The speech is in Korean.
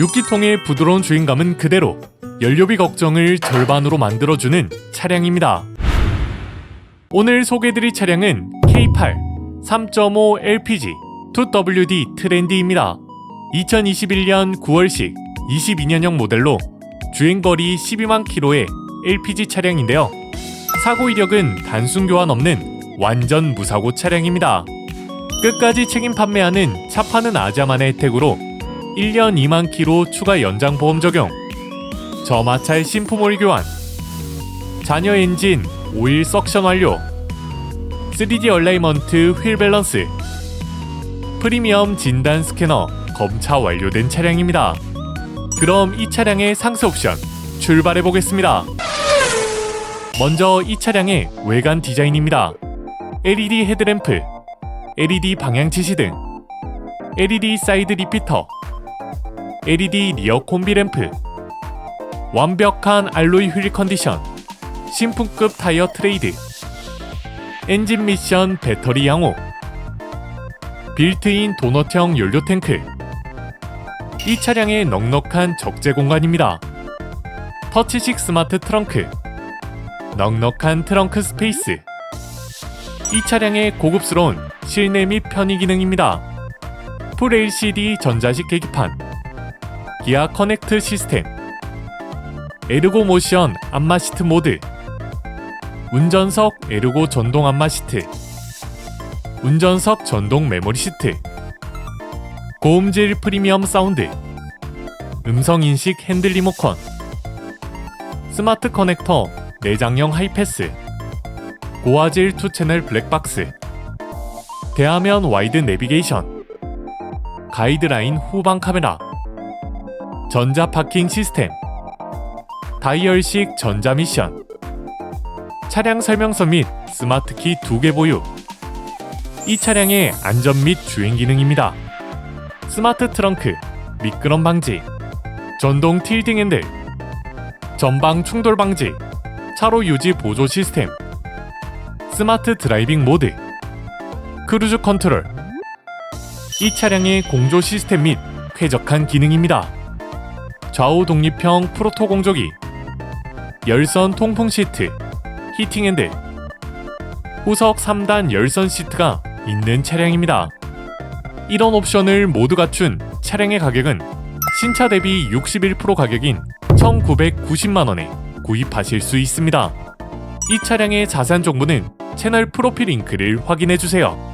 6기통의 부드러운 주행감은 그대로 연료비 걱정을 절반으로 만들어주는 차량입니다. 오늘 소개해드릴 차량은 K8 3.5 LPG 2WD 트렌디입니다. 2021년 9월식 22년형 모델로 주행거리 12만 킬로의 LPG 차량인데요. 사고 이력은 단순 교환 없는 완전 무사고 차량입니다. 끝까지 책임 판매하는 차 파는 아자만의 혜택으로 1년 2만 킬로 추가 연장 보험 적용, 저마찰 신품올 교환, 잔여 엔진 오일 석션 완료, 3D 얼라이먼트 휠 밸런스, 프리미엄 진단 스캐너 검차 완료된 차량입니다. 그럼 이 차량의 상세 옵션 출발해 보겠습니다. 먼저 이 차량의 외관 디자인입니다. LED 헤드램프, LED 방향 지시 등, LED 사이드 리피터, LED 리어 콤비 램프, 완벽한 알로이 휠 컨디션, 신품급 타이어 트레이드, 엔진 미션 배터리 양호, 빌트인 도넛형 연료 탱크. 이 차량의 넉넉한 적재 공간입니다. 터치식 스마트 트렁크, 넉넉한 트렁크 스페이스. 이 차량의 고급스러운 실내 및 편의 기능입니다. 풀 LCD 전자식 계기판, 기아 커넥트 시스템, 에르고 모션 안마 시트 모드, 운전석 에르고 전동 안마 시트, 운전석 전동 메모리 시트, 고음질 프리미엄 사운드, 음성 인식 핸들 리모컨, 스마트 커넥터 내장형 하이패스, 고화질 2채널 블랙박스, 대화면 와이드 내비게이션, 가이드라인 후방 카메라, 전자 파킹 시스템, 다이얼식 전자 미션, 차량 설명서 및 스마트키 2개 보유. 이 차량의 안전 및 주행 기능입니다. 스마트 트렁크, 미끄럼 방지, 전동 틸딩 핸들, 전방 충돌 방지, 차로 유지 보조 시스템, 스마트 드라이빙 모드, 크루즈 컨트롤. 이 차량의 공조 시스템 및 쾌적한 기능입니다. 좌우 독립형 프로토 공조기, 열선 통풍 시트, 히팅 핸들, 후석 3단 열선 시트가 있는 차량입니다. 이런 옵션을 모두 갖춘 차량의 가격은 신차 대비 61% 가격인 1,990만원에 구입하실 수 있습니다. 이 차량의 자세한 정보는 채널 프로필 링크를 확인해 주세요.